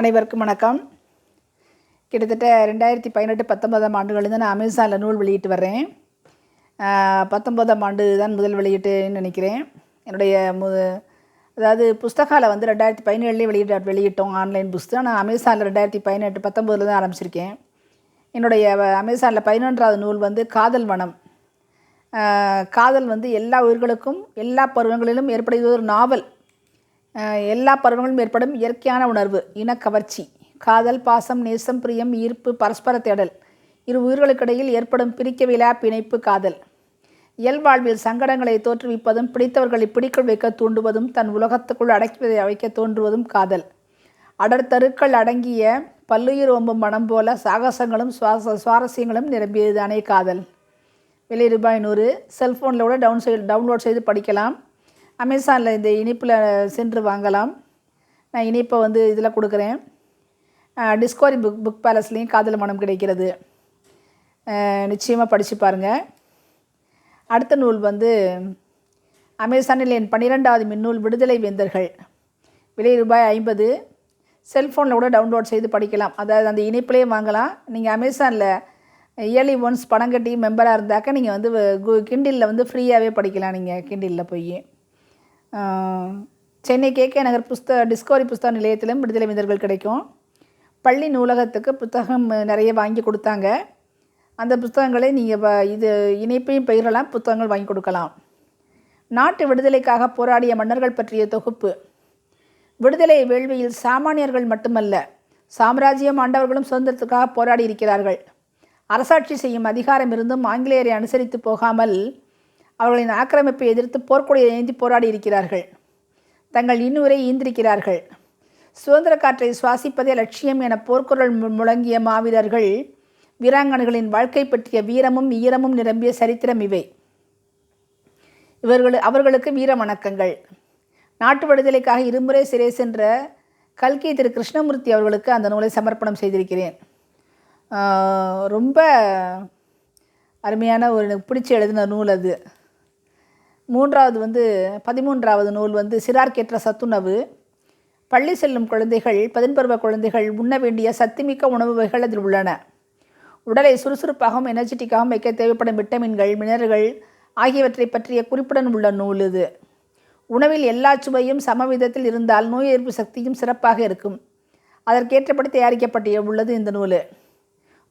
அனைவருக்கும் வணக்கம். கிட்டத்தட்ட ரெண்டாயிரத்தி பதினெட்டு பத்தொன்பதாம் ஆண்டுகளில் நான் அமேசானில் நூல் வெளியிட்டு வர்றேன். பத்தொன்பதாம் ஆண்டு தான் முதல் வெளியிட்டுன்னு நினைக்கிறேன். என்னுடைய மு அதாவது புஸ்தகால வந்து ரெண்டாயிரத்தி பதினேழுலேயே வெளியிட வெளியிட்டோம் ஆன்லைன் புஸ்தகம் நான் அமேசானில் ரெண்டாயிரத்தி பதினெட்டு பத்தொம்போதில் தான் ஆரம்பிச்சிருக்கேன். என்னுடைய அமேசானில் பதினொன்றாவது நூல் வந்து காதல் வனம். காதல் வந்து எல்லா உயிர்களுக்கும் எல்லா பருவங்களிலும் ஏற்படுவது ஒரு நாவல். எல்லா பருவங்களும் ஏற்படும் இயற்கையான உணர்வு இனக்கவர்ச்சி காதல் பாசம் நேசம் பிரியம் ஈர்ப்பு பரஸ்பர தேடல். இரு உயிர்களுக்கிடையில் ஏற்படும் பிரிக்கவிலா பிணைப்பு காதல். இயல்பாழ்வில் சங்கடங்களை தோற்றுவிப்பதும் பிடித்தவர்களை பிடிக்குள் வைக்க தூண்டுவதும் தன் உலகத்துக்குள் அடக்கி வைக்க தோன்றுவதும் காதல். அடர்த்தருக்கள் அடங்கிய பல்லுயிர் ஓம்பும் மனம் போல சாகசங்களும் சுவாச சுவாரஸ்யங்களும் நிரம்பியதுதானே காதல். விலை ரூபாய் நூறு செல்ஃபோனில் கூட டவுன் செய்து டவுன்லோட் செய்து படிக்கலாம். அமேசானில் இந்த இனிப்பில் சென்று வாங்கலாம். நான் இனிப்பை வந்து இதில் கொடுக்குறேன். டிஸ்கவரி புக் புக் பேலஸ்லேயும் காதல் மனம் கிடைக்கிறது. நிச்சயமாக படித்து பாருங்கள் அடுத்த நூல் வந்து அமேசானில் என் பன்னிரெண்டாவது மின்னூல் விடுதலை வேந்தர்கள். விலை ரூபாய் ஐம்பது. செல்ஃபோனில் கூட டவுன்லோட் செய்து படிக்கலாம். அதாவது அந்த இணைப்பிலே வாங்கலாம். நீங்கள் அமேசானில் இயர்லி ஒன்ஸ் பணம் கட்டி மெம்பராக இருந்தாக்க நீங்கள் வந்து கிண்டிலில் வந்து ஃப்ரீயாகவே படிக்கலாம் நீங்கள் கிண்டிலில் போய். சென்னை சென்னை கே நகர் புஸ்தக டிஸ்கவரி புஸ்தக நிலையத்திலும் விடுதலை வேந்தர்கள் கிடைக்கும். பள்ளி நூலகத்துக்கு புத்தகம் நிறைய வாங்கி கொடுத்தாங்க. அந்த புத்தகங்களை நீங்கள் இது இணைப்பையும் பயிரலாம் புத்தகங்கள் வாங்கி கொடுக்கலாம். நாட்டு விடுதலைக்காக போராடிய மன்னர்கள் பற்றிய தொகுப்பு. விடுதலை வேள்வியில் சாமானியர்கள் மட்டுமல்ல சாம்ராஜ்யம் ஆண்டவர்களும் சுதந்திரத்துக்காக போராடி இருக்கிறார்கள். அரசாட்சி செய்யும் அதிகாரம் இருந்தும் ஆங்கிலேயரை அனுசரித்து போகாமல் அவர்களின் ஆக்கிரமிப்பை எதிர்த்து போர்க்கொடியை ஏந்தி போராடி இருக்கிறார்கள். தங்கள் இன்னுரை ஈந்திருக்கிறார்கள். சுதந்திர காற்றை சுவாசிப்பதே லட்சியம் என போர்க்குரல் முழங்கிய மாவீரர்கள் வீராங்கனைகளின் வாழ்க்கை பற்றிய வீரமும் ஈரமும் நிரம்பிய சரித்திரம் இவை. இவர்கள் அவர்களுக்கு வீர வணக்கங்கள் நாட்டு விடுதலைக்காக இருமுறை சிறை சென்ற கல்கி திரு கிருஷ்ணமூர்த்தி அவர்களுக்கு அந்த நூலை சமர்ப்பணம் செய்திருக்கிறேன். ரொம்ப அருமையான ஒரு எனக்கு பிடிச்சி எழுதின நூல் அது. மூன்றாவது வந்து பதிமூன்றாவது நூல் வந்து சிறார்க்கேற்ற சத்துணவு. பள்ளி செல்லும் குழந்தைகள் பதின்பருவ குழந்தைகள் உண்ண வேண்டிய சத்துமிக்க உணவு வகைகள் அதில் உள்ளன. உடலை சுறுசுறுப்பாகவும் எனர்ஜெட்டிக்காகவும் வைக்க தேவைப்படும் விட்டமின்கள் மினரல்கள் ஆகியவற்றை பற்றிய குறிப்புடன் உள்ள நூல் இது. உணவில் எல்லா சுவையும் சமவிதத்தில் இருந்தால் நோய் எதிர்ப்பு சக்தியும் சிறப்பாக இருக்கும். அதற்கேற்றபடி தயாரிக்கப்பட்டு உள்ளது இந்த நூல்.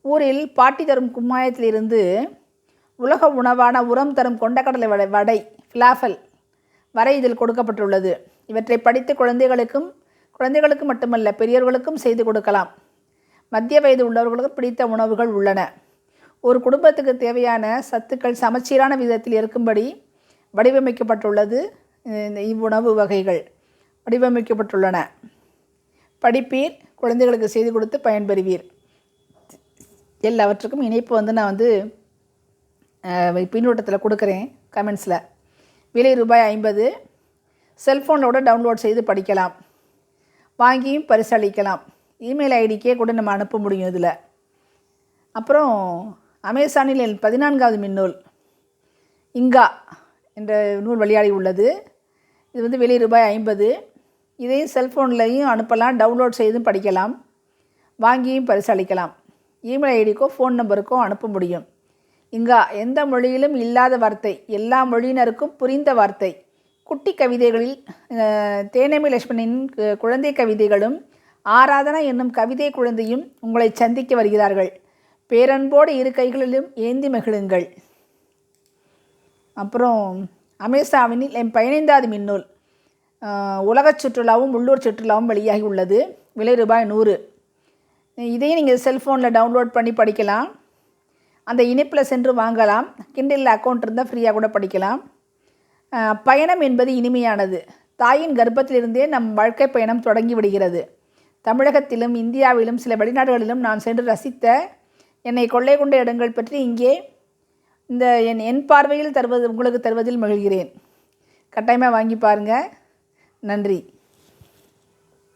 ஊரில் பாட்டி தரும் கும்மாயத்திலிருந்து உலக உணவான உரம் தரும் கொண்டக்கடலை வடை வடை ஃபிலாஃபல் வரை இதில் கொடுக்கப்பட்டுள்ளது. இவற்றை படித்து குழந்தைகளுக்கும் குழந்தைகளுக்கு மட்டுமல்ல பெரியவர்களுக்கும் செய்து கொடுக்கலாம். மத்திய வயது உள்ளவர்களுக்கு பிடித்த உணவுகள் உள்ளன. ஒரு குடும்பத்துக்கு தேவையான சத்துக்கள் சமச்சீரான விதத்தில் இருக்கும்படி வடிவமைக்கப்பட்டுள்ளது இந்த இவ்வுணவு வகைகள் வடிவமைக்கப்பட்டுள்ளன. படிப்பீர் குழந்தைகளுக்கு செய்து கொடுத்து பயன்பெறுவீர். எல்லாவற்றுக்கும் இணைப்பு வந்து நான் வந்து பின்னோட்டத்தில் பின்னூட்டத்தில் கொடுக்குறேன் கமெண்ட்ஸில் விலை ரூபாய் ஐம்பது. செல்ஃபோனோட டவுன்லோட் செய்து படிக்கலாம். வாங்கியும் பரிசளிக்கலாம். இமெயில் ஐடிக்கே கூட நம்ம அனுப்ப முடியும் இதில். அப்புறம் அமேசானில் என் பதினான்காவது மின்னூல் இங்கா என்ற நூல் விளையாடி உள்ளது. இது வந்து வெளி ரூபாய் ஐம்பது. இதையும் செல்ஃபோன்லையும் அனுப்பலாம் டவுன்லோட் செய்தும் படிக்கலாம். வாங்கியும் பரிசளிக்கலாம். இமெயில் ஐடிக்கோ ஃபோன் நம்பருக்கோ அனுப்ப முடியும். இங்கா எந்த மொழியிலும் இல்லாத வார்த்தை எல்லா மொழியினருக்கும் புரிந்த வார்த்தை. குட்டி கவிதைகளில் தேனமி லட்சுமணின் குழந்தை கவிதைகளும் ஆராதனா என்னும் கவிதை குழந்தையும் உங்களை சந்திக்க வருகிறார்கள். பேரன்போடு இரு கைகளிலும் ஏந்தி மகிழுங்கள். அப்புறம் அமேசாவினில் என் பதினைந்தாவது மின்னூல். உலகச் சுற்றுலாவும் உள்ளூர் சுற்றுலாவும் வெளியாகி உள்ளது. விலை ரூபாய் நூறு. இதையும் நீங்கள் செல்ஃபோனில் டவுன்லோட் பண்ணி படிக்கலாம். அந்த இணைப்பில் சென்று வாங்கலாம். கிண்டில் அக்கௌண்ட் இருந்தால் ஃப்ரீயாக கூட படிக்கலாம். பயணம் என்பது இனிமையானது. தாயின் கர்ப்பத்திலிருந்தே நம் வாழ்க்கை பயணம் தொடங்கி விடுகிறது. தமிழகத்திலும் இந்தியாவிலும் சில வெளிநாடுகளிலும் நான் சென்று ரசித்த என்னை கொள்ளை கொண்ட இடங்கள் பற்றி இங்கே இந்த என் என் பார்வையில் தருவது உங்களுக்கு தருவதில் மகிழ்கிறேன். கட்டாயமாக வாங்கி பாருங்கள் நன்றி.